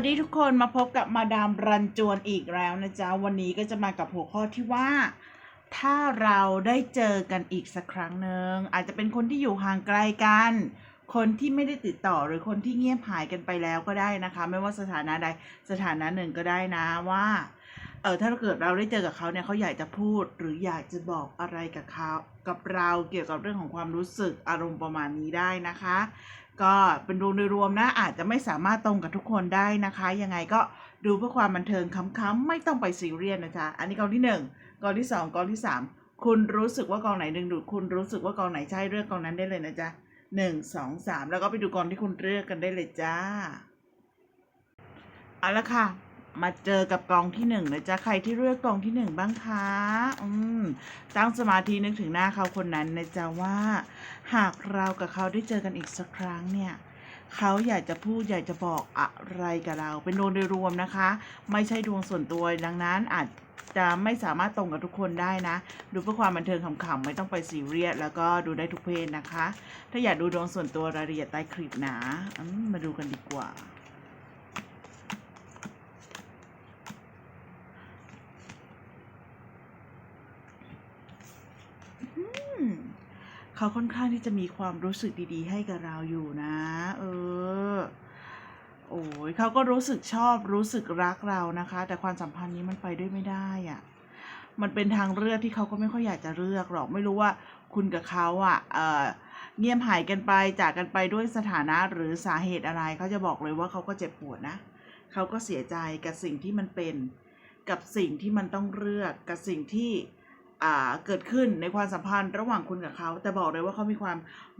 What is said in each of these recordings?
วัสดีทุกคนมาพบกับมาดามรันจวนอีกแล้วนะจ๊ะ วันนี้ก็จะมากับหัวข้อที่ว่า ถ้าเราได้เจอกันอีกสักครั้งหนึ่งอาจจะเป็นคนที่อยู่ห่างไกลกัน คนที่ไม่ได้ติดต่อหรือคนที่เงียบหายกันไปแล้วก็ได้นะคะ ไม่ว่าสถานะใดสถานะหนึ่งก็ได้นะว่าเออถ้าเกิดเราได้เจอกับเขาเนี่ยเขาอยากจะพูดหรืออยากจะบอกอะไรกับเขากับเราเกี่ยวกับเรื่องของความรู้สึกอารมณ์ประมาณนี้ได้นะคะ ก็เป็นดวงโดยรวมนะอาจจะไม่สามารถตรงกับทุกคนได้นะคะ ยังไงก็ดูเพื่อความบันเทิงค้ำๆไม่ต้องไปซีเรียสนะจ๊ะอันนี้กองที่หนึ่งกองที่สองกองที่สามคุณรู้สึกว่ากองไหนดึงดูดคุณรู้สึกว่ากองไหนใช่เลือกกองนั้นได้เลยนะจ๊ะหนึ่งสองสามแล้วก็ไปดูกองที่คุณเลือกกันได้เลยจ้าเอาละค่ะ มาเจอกับกองที่หนึ่งนะจ๊ะใครที่เลือกกองที่หนึ่งบ้างคะอืมตั้งสมาธินึกถึงหน้าเขาคนนั้นนะจ๊ะว่า หากเรากับเขาได้เจอกันอีกสักครั้งเนี่ยเขาอยากจะพูดอยากจะบอกอะไรกับเรา เป็นดวงโดยรวมนะคะ ไม่ใช่ดวงส่วนตัวดังนั้นอาจจะไม่สามารถตรงกับทุกคนได้นะ ดูเพื่อความบันเทิงขำๆไม่ต้องไปซีเรียสแล้วก็ดูได้ทุกเพศนะคะ ถ้าอยากดูดวงส่วนตัวรายละเอียดใต้คลิปนะมาดูกันดีกว่า เขาค่อนข้างที่จะมีความรู้สึกดีๆ ให้กับเราอยู่นะ เออ โอ้ยเขาก็รู้สึกชอบรู้สึกรักเรานะคะ แต่ความสัมพันธ์นี้มันไปด้วยไม่ได้อะ่ะ มันเป็นทางเลือกที่เขาก็ไม่ค่อยอยากจะเลือกหรอกไม่รู้ว่าคุณกับเขาอะ เออเงียบหายกันไปจากกันไปด้วยสถานะหรือสาเหตุอะไร เขาจะบอกเลยว่าเขาก็เจ็บปวดนะ เขาก็เสียใจกับสิ่งที่มันเป็น กับสิ่งที่มันต้องเลือก กับสิ่งที่ เกิดขึ้นในความสัมพันธ์ระหว่างคุณกับเขา แต่บอกเลยว่าเขามีความ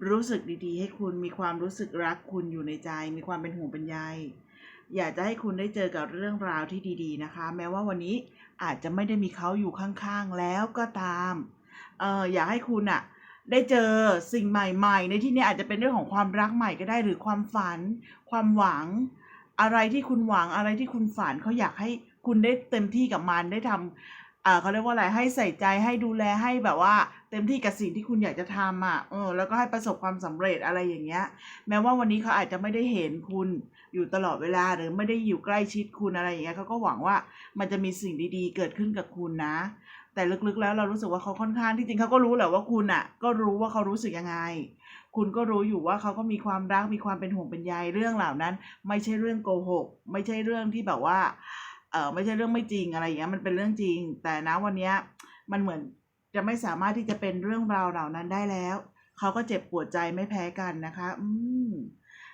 รู้สึกดีๆ ให้คุณมีความรู้สึกรักคุณอยู่ในใจ มีความเป็นห่วงเป็นใยอยากจะให้คุณได้เจอกับเรื่องราวที่ดีๆนะคะ แม้ว่าวันนี้อาจจะไม่ได้มีเขาอยู่ข้างๆแล้วก็ตามเอออยากให้คุณอะได้เจอสิ่งใหม่ ๆ ในที่นี้อาจจะเป็นเรื่องของความรักใหม่ก็ได้หรือความฝัน ความหวัง อะไรที่คุณหวังอะไรที่คุณฝันเขาอยากให้คุณได้เต็มที่กับมันได้ทำอ่า เขาเรียกว่าอะไรให้ใส่ใจให้ดูแลให้แบบว่า เต็มที่กับสิ่งที่คุณอยากจะทำอะเออแล้วก็ให้ประสบความสำเร็จอะไรอย่างเงี้ย แม้ว่าวันนี้เขาอาจจะไม่ได้เห็นคุณอยู่ตลอดเวลาหรือไม่ได้อยู่ใกล้ชิดคุณอะไรอย่างเงี้ยเขาก็หวังว่ามันจะมีสิ่งดีๆ เกิดขึ้นกับคุณนะ แต่ลึกๆแล้วเรารู้สึกว่าเขาค่อนข้างที่จริงเขาก็รู้แหละว่าคุณอะ ก็รู้ว่าเขารู้สึกยังไง คุณก็รู้อยู่ว่าเขาก็มีความรักมีความเป็นห่วงเป็นใยเรื่องเหล่านั้น ไม่ใช่เรื่องโกหก ไม่ใช่เรื่องที่แบบว่า เออไม่ใช่เรื่องไม่จริงอะไรอย่างเงี้ยมันเป็นเรื่องจริง แต่นะวันเนี้ยมันเหมือนจะไม่สามารถที่จะเป็นเรื่องราวเหล่านั้นได้แล้ว เขาก็เจ็บปวดใจไม่แพ้กันนะคะ อืม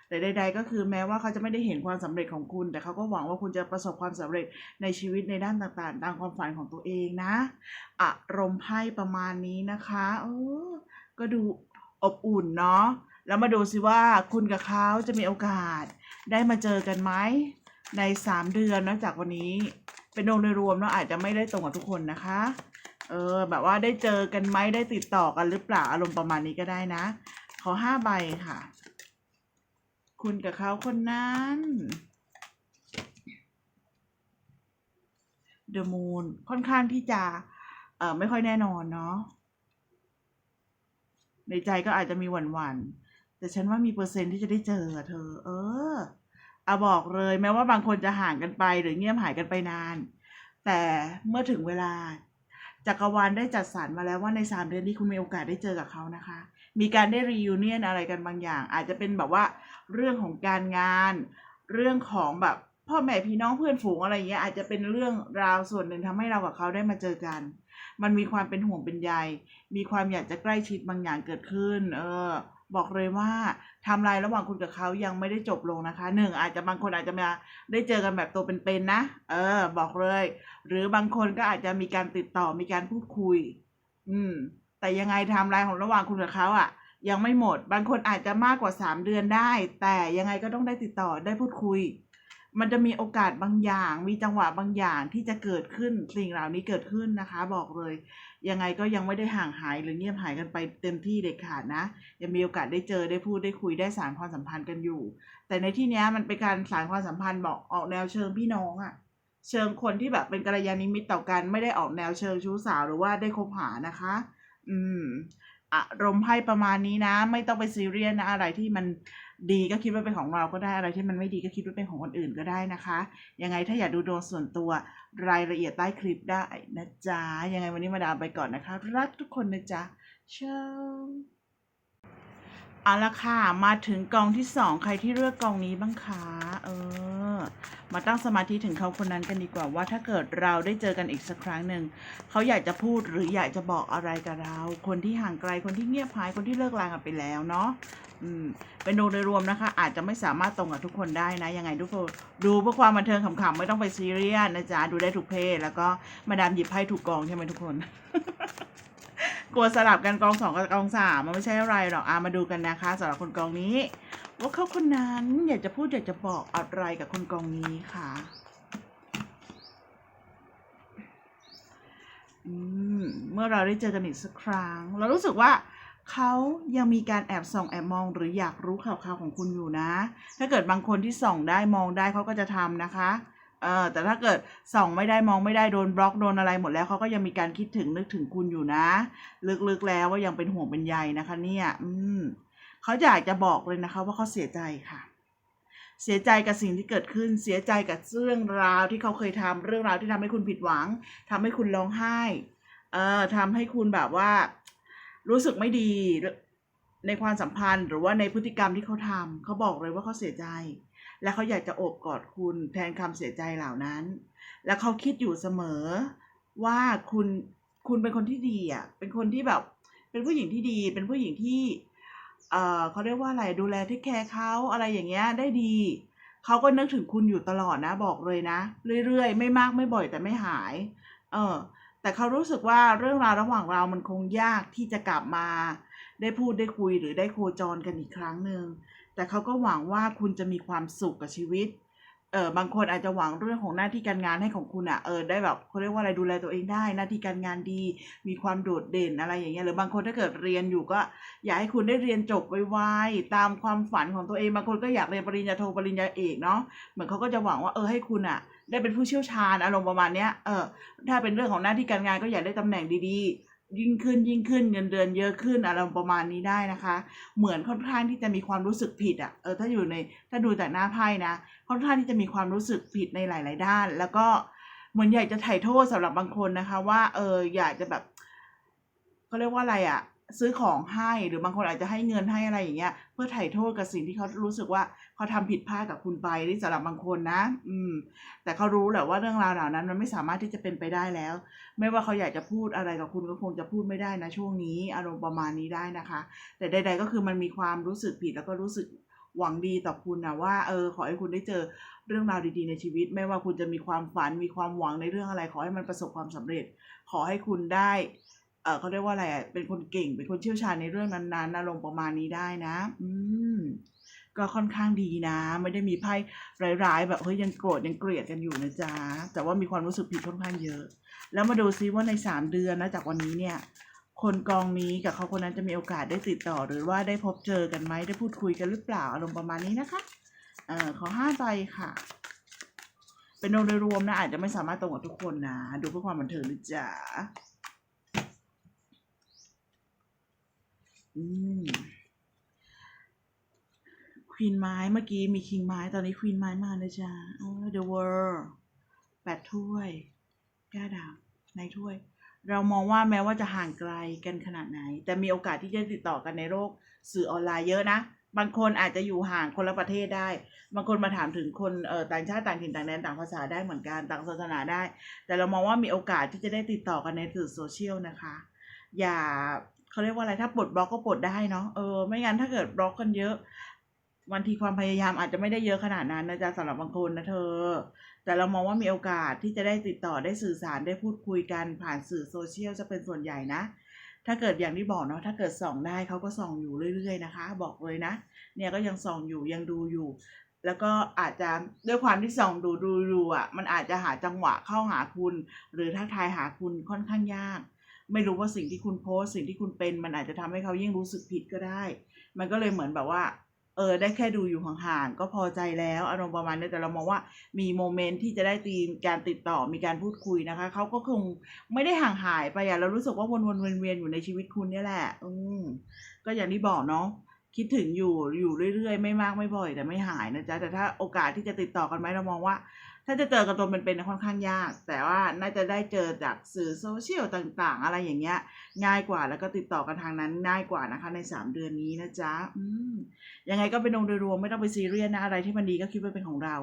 แต่ใด ๆ ก็คือแม้ว่าเขาจะไม่ได้เห็นความสำเร็จของคุณ แต่เขาก็หวังว่าคุณจะประสบความสำเร็จในชีวิตในด้านต่างๆ ตามความฝันของตัวเองนะอารมณ์ไพ่ประมาณนี้นะคะเออก็ดูอบอุ่นเนาะแล้วมาดูสิว่าคุณกับเขาจะมีโอกาสได้มาเจอกันไหม ในสามเดือนนอกจากวันนี้ เป็นดวงโดยรวมเนาะอาจจะไม่ได้ตรงกับทุกคนนะคะ เออ แบบว่าได้เจอกันไหมได้ติดต่อกันหรือเปล่าอารมณ์ประมาณนี้ก็ได้นะ ขอห้าใบค่ะ คุณกับเขาคนนั้น The Moon ค่อนข้างที่จะ เอ่อ ไม่ค่อยแน่นอนเนาะในใจก็อาจจะมีหวั่นๆแต่ฉันว่ามีเปอร์เซ็นต์ที่จะได้เจอเธอ เออ อะบอกเลยแม้ว่าบางคนจะห่างกันไปหรือเงียบหายกันไปนาน แต่เมื่อถึงเวลาจักรวาลได้จัดสรรมาแล้วว่าในสามเดือนนี้คุณมีโอกาสได้เจอกับเขานะคะ มีการได้รีวิเนียนอะไรกันบางอย่าง อาจจะเป็นแบบว่าเรื่องของการงาน เรื่องของแบบพ่อแม่พี่น้องเพื่อนฝูงอะไรอย่างเงี้ยอาจจะเป็นเรื่องราวส่วนหนึ่งทำให้เรากับเขาได้มาเจอกัน มันมีความเป็นห่วงเป็นใย มีความอยากจะใกล้ชิดบางอย่างเกิดขึ้น เออ บอกเลยว่าทำลายระหว่างคุณกับเขายังไม่ได้จบลงนะคะหนึ่งอาจจะบางคนอาจจะมาได้เจอกันแบบตัวเป็นๆนะ เออ บอกเลย หรือบางคนก็อาจจะมีการติดต่อมีการพูดคุย อืม แต่ยังไงไทม์ไลน์ของระหว่างคุณกับเขาอะ ยังไม่หมด บางคนอาจจะมากกว่าสามเดือนได้ แต่ยังไงก็ต้องได้ติดต่อได้พูดคุย มันจะมีโอกาสบางอย่าง มีจังหวะบางอย่างที่จะเกิดขึ้นสิ่งเหล่านี้เกิดขึ้นนะคะ บอกเลย ยังไงก็ยังไม่ได้ห่างหายหรือเงียบหายกันไปเต็มที่เด็ดขาดนะยังมีโอกาสได้เจอได้พูดได้คุยได้สานความสัมพันธ์กันอยู่ แต่ในที่นี้มันเป็นการสานความสัมพันธ์บอกออกแนวเชิงพี่น้องอะเชิงคนที่แบบเป็นกัลยาณมิตรต่อกันไม่ได้ออกแนวเชิงชู้สาวหรือว่าได้คบหานะคะ อืมอารมณ์ไพ่ประมาณนี้นะ ไม่ต้องไปซีเรียสนะอะไรที่มัน ดีก็คิดว่าเป็นของเราก็ได้อะไรที่มันไม่ดีก็คิดว่าเป็นของคนอื่นก็ได้นะคะ ยังไงถ้าอยากดูดวงส่วนตัวรายละเอียดใต้คลิปได้นะจ๊ะ ยังไงวันนี้มาดามไปก่อนนะคะ รักทุกคนนะจ๊ะเช้าเอาละค่ะ มาถึงกองที่สองใครที่เลือกกองนี้บ้างคะเออ มาตั้งสมาธิถึงเขาคนนั้นกันดีกว่าว่าถ้าเกิดเราได้เจอกันอีกสักครั้งหนึ่งเขาอยากจะพูดหรืออยากจะบอกอะไรกับเรา คนที่ห่างไกลคนที่เงียบหายคนที่เลิกลากันไปแล้วเนาะอืมเป็นโดยโดยรวมนะคะ อาจจะไม่สามารถตรงกับทุกคนได้นะยังไงทุกคนดูเพื่อความบันเทิงขำๆไม่ต้องไปซีเรียสนะจ๊ะดูได้ทุกเพศ แล้วก็มาดามหยิบไพ่ถูกกองใช่ไหมทุกคนกลัวสลับกันกองสองกับกองสามมันไม่ใช่อะไรหรอกอามาดูกันนะคะสำหรับคนกองนี้ ว่าเขาคนนั้นอยากจะพูดอยากจะบอกอะไรกับคนกองนี้ค่ะอืมเมื่อเราได้เจอกันอีกสักครั้ง เรารู้สึกว่าเขายังมีการแอบส่องแอบมองหรืออยากรู้ข่าวๆของคุณอยู่นะ ถ้าเกิดบางคนที่ส่องได้มองได้เขาก็จะทำนะคะเออแต่ถ้าเกิดส่องไม่ได้มองไม่ได้โดนบล็อกโดนอะไรหมดแล้วเขาก็ยังมีการคิดถึงนึกถึงคุณอยู่นะ ลึกๆแล้วว่ายังเป็นห่วงเป็นใยนะคะ เนี่ย อืม เขาอยากจะบอกเลยนะคะ ว่าเขาเสียใจค่ะ เสียใจกับสิ่งที่เกิดขึ้น เสียใจกับเรื่องราวที่เขาเคยทำเรื่องราวที่ทำให้คุณผิดหวังทำให้คุณร้องไห้เอ่อทำให้คุณแบบว่า รู้สึกไม่ดีในความสัมพันธ์หรือว่าในพฤติกรรมที่เขาทำเขาบอกเลยว่าเขาเสียใจ และเขาอยากจะโอบกอดคุณแทนคำเสียใจเหล่านั้น และเขาคิดอยู่เสมอว่าคุณคุณเป็นคนที่ดีอะเป็นคนที่แบบ เป็นผู้หญิงที่ดี เป็นผู้หญิงที่ เอ่อเขาเรียกว่าอะไรดูแลที่แคร์เขาอะไรอย่างเงี้ยได้ดีเขาก็นึกถึงคุณอยู่ตลอดนะบอกเลยนะ เรื่อยๆ ไม่มากไม่บ่อยแต่ไม่หาย เออแต่เขารู้สึกว่าเรื่องราวระหว่างเรามันคงยากที่จะกลับมา ได้พูดได้คุยหรือได้โคจรกันอีกครั้งหนึ่งแต่เขาก็หวังว่าคุณจะมีความสุขกับชีวิต เออบางคนอาจจะหวังเรื่องของหน้าที่การงานให้ของคุณอะ่ะเออได้แบบเขาเรียกว่าอะไรดูแลตัวเองได้ หน้าที่การงานดี มีความโดดเด่นอะไรอย่างเงี้ยหรือบางคนถ้าเกิดเรียนอยู่ก็ อยากให้คุณได้เรียนจบไวๆตามความฝันของตัวเองบางคนก็อยากเรียนปริญญาโทปริญญาเอกเนาะเหมือนเขาก็จะหวังว่าเออให้คุณอะ่ะ ได้เป็นผู้เชี่ยวชาญอารมณ์ประมาณเนี้ยเออถ้าเป็นเรื่องของหน้าที่การงานก็อยากได้ตำแหน่งดีๆ ยิ่งขึ้นยิ่งขึ้นเงินเดือนเยอะขึ้นอะไรประมาณนี้ได้นะคะ เหมือนค่อนข้างที่จะมีความรู้สึกผิดอะ่ะเออถ้าอยู่ในถ้าดูแต่หน้าไพ่นะ ค่อนข้างที่จะมีความรู้สึกผิดในหลาย ๆ ด้าน แล้วก็เหมือนอยากจะไถ่โทษสำหรับบางคนนะคะ ว่าเอออยากจะแบบเขาเรียกว่าอะไรอะ่ะ ซื้อของให้หรือบางคนอาจจะให้เงินให้อะไรอย่างเงี้ย เพื่อไถ่โทษกับสิ่งที่เขารู้สึกว่าเขาทำผิดพลาดกับคุณไปนี่สำหรับบางคนนะ อืม แต่เขารู้แหละว่าเรื่องราวเหล่านั้น มันไม่สามารถที่จะเป็นไปได้แล้ว ไม่ว่าเขาอยากจะพูดอะไรกับคุณก็คงจะพูดไม่ได้นะช่วงนี้ อารมณ์ประมาณนี้ได้นะคะ แต่ใด ๆ ก็คือมันมีความรู้สึกผิดแล้วก็รู้สึกหวังดีต่อคุณนะว่าเออขอให้คุณได้เจอเรื่องราวดีๆในชีวิต ไม่ว่าคุณจะมีความฝันมีความหวังในเรื่องอะไร ขอให้มันประสบความสำเร็จ ขอให้คุณได้ เออเขาเรียกว่าอะไรอะเป็นคนเก่ง เป็นคนเชี่ยวชาญในเรื่องนั้นๆอารมณ์ประมาณนี้ได้นะ อืม ก็ค่อนข้างดีนะ ไม่ได้มีไพ่ร้ายๆ แบบเฮ้ยยังโกรธยังเกลียดกันอยู่นะจ๊ะ แต่ว่ามีความรู้สึกผิดค่อนข้างเยอะ แล้วมาดูซิว่าในสามเดือนนะจากวันนี้เนี่ย คนกองนี้กับเขาคนนั้นจะมีโอกาสได้ติดต่อ หรือว่าได้พบเจอกันไหมได้พูดคุยกันหรือเปล่าอารมณ์ประมาณนี้นะคะ เออขอห้าใบค่ะ เป็นโดยรวมนะอาจจะไม่สามารถตรงกับทุกคนนะ ดูเพื่อความบันเทิงนะจ๊ะ อืมควีนไม้เมื่อกี้มีคิงไม้ตอนนี้ควีนไม้มานะจ๊ะเออ The World แปดถ้วยก้าดาบในถ้วย เรามองว่าแม้ว่าจะห่างไกลกันขนาดไหน แต่มีโอกาสที่จะติดต่อกันในโลกสื่อออนไลน์เยอะนะ บางคนอาจจะอยู่ห่างคนละประเทศได้ บางคนมาถามถึงคนเอ่อต่างชาติต่างถิ่นต่างแดนต่างภาษาได้เหมือนกันต่างศาสนาได้ แต่เรามองว่ามีโอกาสที่จะได้ติดต่อกันในสื่อโซเชียลนะคะ อย่า เขาเรียกว่าอะไรถ้าปลดบล็อกก็ปลดได้เนาะเออไม่งั้นถ้าเกิดบล็อกกันเยอะบางทีความพยายามอาจจะไม่ได้เยอะขนาดนั้นนะจ๊ะสำหรับบางคนนะเธอ แต่เรามองว่ามีโอกาสที่จะได้ติดต่อได้สื่อสารได้พูดคุยกันผ่านสื่อโซเชียลจะเป็นส่วนใหญ่นะ ถ้าเกิดอย่างที่บอกเนาะถ้าเกิดส่องได้เขาก็ส่องอยู่เรื่อยๆนะคะ บอกเลยนะ เนี่ยก็ยังส่องอยู่ยังดูอยู่ แล้วก็อาจจะด้วยความที่ส่องดูดูดูอะมันอาจจะหาจังหวะเข้าหาคุณ หรือทักทายหาคุณค่อนข้างยาก ไม่รู้ว่าสิ่งที่คุณโพสสิ่งที่คุณเป็น มันอาจจะทำให้เขายิ่งรู้สึกผิดก็ได้ มันก็เลยเหมือนแบบว่า เออ ได้แค่ดูอยู่ห่างๆ ก็พอใจแล้ว อารมณ์ประมาณนี้แต่เรามองว่ามีโมเมนต์ที่จะได้ตีมการติดต่อมีการพูดคุยนะคะ เขาก็คงไม่ได้ห่างหายไปอะเรารู้สึกว่าวนๆเวียนๆอยู่ในชีวิตคุณเนี่ยแหละ อืมก็อย่างที่บอกเนาะคิดถึงอยู่อยู่เรื่อยๆ ไม่มากไม่บ่อย แต่ไม่หายนะจ๊ะแต่ถ้าโอกาสที่จะติดต่อกันไหมเรามองว่า ถ้าจะเจอกันตัวเป็นๆค่อนข้างยาก แต่ว่าน่าจะได้เจอจากสื่อโซเชียลต่างๆ อะไรอย่างเงี้ย ง่ายกว่าแล้วก็ติดต่อกันทางนั้นง่ายกว่านะคะในสามเดือนนี้นะจ๊ะอืมยังไงก็เป็นองค์โดยรวมไม่ต้องไปซีเรียสนะอะไรที่มันดีก็คิดว่าเป็นของเรา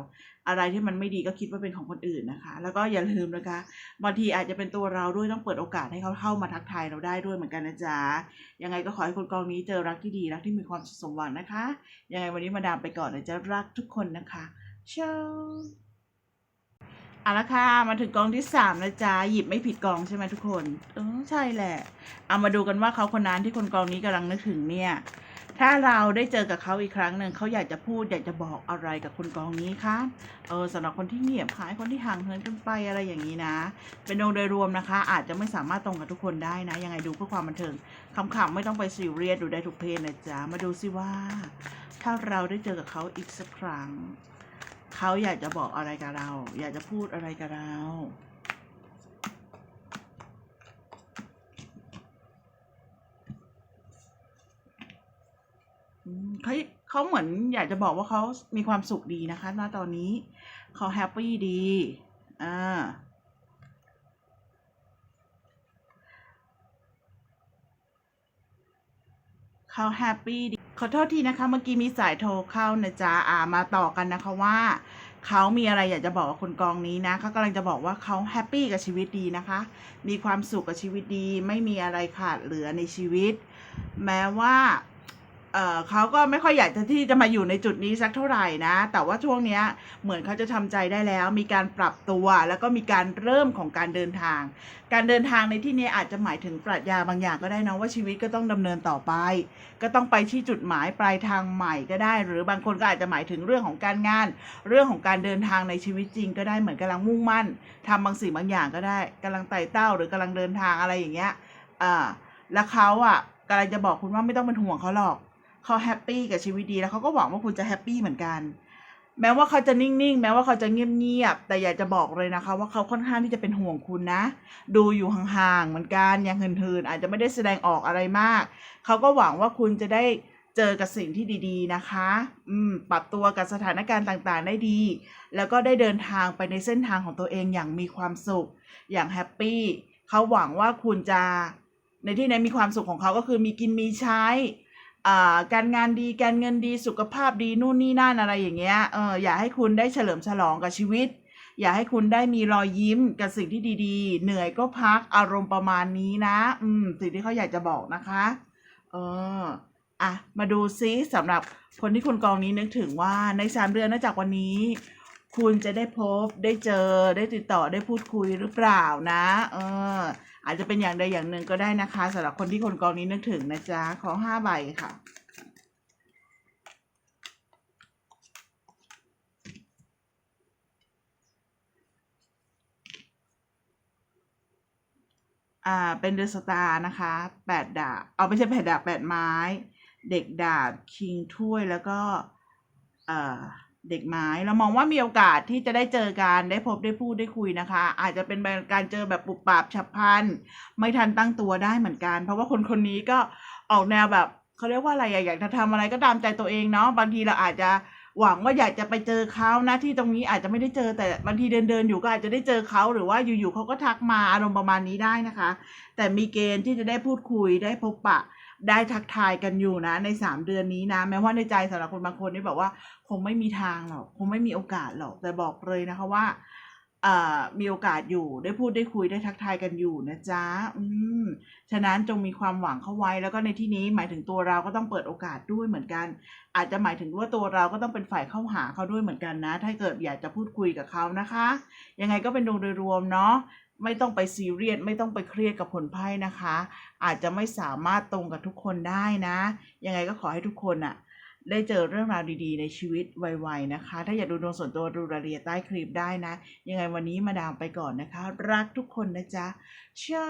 อะไรที่มันไม่ดีก็คิดว่าเป็นของคนอื่นนะคะ แล้วก็อย่าลืมนะคะบางทีอาจจะเป็นตัวเราด้วยต้องเปิดโอกาสให้เขาเข้ามาทักทายเราได้ด้วยเหมือนกันนะจ๊ะยังไงก็ขอให้คนกองนี้เจอรักที่ดีรักที่มีความสุขสมหวังนะคะ ยังไงวันนี้มาดามไปก่อนนะจ๊ะรักทุกคนนะคะเช้า เอาละค่ะ มาถึงกองที่สามนะจ๊ะ หยิบไม่ผิดกองใช่ไหมทุกคนเออใช่แหละ เอามาดูกันว่าเขาคนนั้นที่คนกองนี้กำลังนึกถึงเนี่ย ถ้าเราได้เจอกับเขาอีกครั้งหนึ่งเขาอยากจะพูดอยากจะบอกอะไรกับคนกองนี้คะเออสำหรับคนที่เงียบหายคนที่ห่างเหินกันไปอะไรอย่างนี้นะ เป็นองโดยรวมนะคะ อาจจะไม่สามารถตรงกับทุกคนได้นะ ยังไงดูเพื่อความบันเทิงคำๆไม่ต้องไปซีเรียสดูได้ทุกเพศนะจ๊ะ มาดูสิว่า ถ้าเราได้เจอกับเขาอีกสักครั้ง เขาอยากจะบอกอะไรกับเรา อยากจะพูดอะไรกับเราเขาเขาเหมือนอยากจะบอกว่าเขามีความสุขดีนะคะณตอนนี้เขาแฮปปี้ดี อ่า เขาแฮปปี้ดี ขอโทษทีนะคะ เมื่อกี้มีสายโทรเข้านะจ๊ะอ่ามาต่อกันนะคะว่า เขามีอะไรอยากจะบอกกับคนกองนี้นะเขากำลังจะบอกว่าเขาแฮปปี้กับชีวิตดีนะคะ มีความสุขกับชีวิตดี ไม่มีอะไรขาดเหลือในชีวิต แม้ว่า เอ่อเขาก็ไม่ค่อยอยากจะที่จะมาอยู่ในจุดนี้สักเท่าไหร่นะ แต่ว่าช่วงเนี้ยเหมือนเขาจะทำใจได้แล้ว มีการปรับตัวแล้วก็มีการเริ่มของการเดินทาง การเดินทางในที่นี้อาจจะหมายถึงปรัชญาบางอย่างก็ได้นะว่าชีวิตก็ต้องดำเนินต่อไป ก็ต้องไปที่จุดหมายปลายทางใหม่ก็ได้ หรือบางคนก็อาจจะหมายถึงเรื่องของการงาน เรื่องของการเดินทางในชีวิตจริง ก็ได้เหมือนกำลังมุ่งมั่นทำบางสิ่งบางอย่างก็ได้กำลังไต่เต้า หรือกำลังเดินทางอะไรอย่างเงี้ยอ่าแล้วเขาอะกำลังจะบอกคุณว่าไม่ต้องเป็นห่วงเขาหรอก เขาแฮปปี้กับชีวิตดีแล้วเขาก็หวังว่าคุณจะแฮปปี้เหมือนกัน แม้ว่าเขาจะนิ่งๆ แม้ว่าเขาจะเงียบๆ แต่อยากจะบอกเลยนะคะ ว่าเขาค่อนข้างที่จะเป็นห่วงคุณนะ ดูอยู่ห่างๆ เหมือนกันยังเหินๆ อาจจะไม่ได้แสดงออกอะไรมาก เขาก็หวังว่าคุณจะได้เจอกับสิ่งที่ดีๆนะคะ อืม ปรับตัวกับสถานการณ์ต่างๆ ได้ดี แล้วก็ได้เดินทางไปในเส้นทางของตัวเองอย่างมีความสุข อย่างแฮปปี้ เขาหวังว่าคุณจะ ในที่นี้มีความสุขของเขาก็คือมีกินมีใช้ การงานดีการเงินดีสุขภาพดีนู่นนี่นั่นอะไรอย่างเงี้ยเอออยากให้คุณได้เฉลิมฉลองกับชีวิต อยากให้คุณได้มีรอยยิ้มกับสิ่งที่ดีๆ เหนื่อยก็พักอารมณ์ประมาณนี้นะ อืมสิ่งที่เขาอยากจะบอกนะคะเอออะมาดูซิสำหรับคนที่คุณกองนี้นึกถึงว่าในสามเดือนนอกจากวันนี้ คุณจะได้พบได้เจอได้ติดต่อได้พูดคุยหรือเปล่านะ เออ อาจจะเป็นอย่างใดอย่างหนึ่งก็ได้นะคะสำหรับคนที่คนกองนี้นึกถึงนะจ๊ะขอห้าใบค่ะอ่าเป็นเดอะสตาร์นะคะแปดดาบเอาไม่ใช่แปดดาบแปดไม้ เด็กดาบคิงถ้วยแล้วก็เอ่อ เด็กไม้เรามองว่ามีโอกาสที่จะได้เจอกันได้พบได้พูดได้คุยนะคะ อาจจะเป็นการเจอแบบปุบปับฉับพลันไม่ทันตั้งตัวได้เหมือนกัน เพราะว่าคนคนนี้ก็ออกแนวแบบเขาเรียกว่าอะไรอยากจะทำอะไรก็ตามใจตัวเองเนาะบางทีเราอาจจะหวังว่าอยากจะไปเจอเขานะที่ตรงนี้อาจจะไม่ได้เจอแต่บางทีเดินเดินๆอยู่ก็อาจจะได้เจอเขาหรือว่าอยู่ๆเขาก็ทักมาอารมณ์ประมาณนี้ได้นะคะ แต่มีเกณฑ์ที่จะได้พูดคุยได้พบปะ ได้ทักทายกันอยู่นะ ในสามเดือนนี้นะ แม้ว่าในใจสำหรับคนบางคนนี่บอกว่า คงไม่มีทางหรอก คงไม่มีโอกาสหรอก แต่บอกเลยนะคะว่าอ่ามีโอกาสอยู่ได้พูดได้คุยได้ทักทายกันอยู่นะจ๊ะ อืม ฉะนั้นจงมีความหวังเข้าไว้ แล้วก็ในที่นี้หมายถึงตัวเราก็ต้องเปิดโอกาสด้วยเหมือนกัน อาจจะหมายถึงว่าตัวเราก็ต้องเป็นฝ่ายเข้าหาเขาด้วยเหมือนกันนะ ถ้าเกิดอยากจะพูดคุยกับเขานะคะ ยังไงก็เป็นดวงโดยรวมเนาะ ไม่ต้องไปซีเรียสไม่ต้องไปเครียดกับผลไพ่นะคะ อาจจะไม่สามารถตรงกับทุกคนได้นะ ยังไงก็ขอให้ทุกคนอะได้เจอเรื่องราวดีๆ ในชีวิตไวๆนะคะ ถ้าอยากดูดวงส่วนตัวดูรายละเอียดใต้คลิปได้นะ ยังไงวันนี้มาดามไปก่อนนะคะ รักทุกคนนะจ๊ะเช้า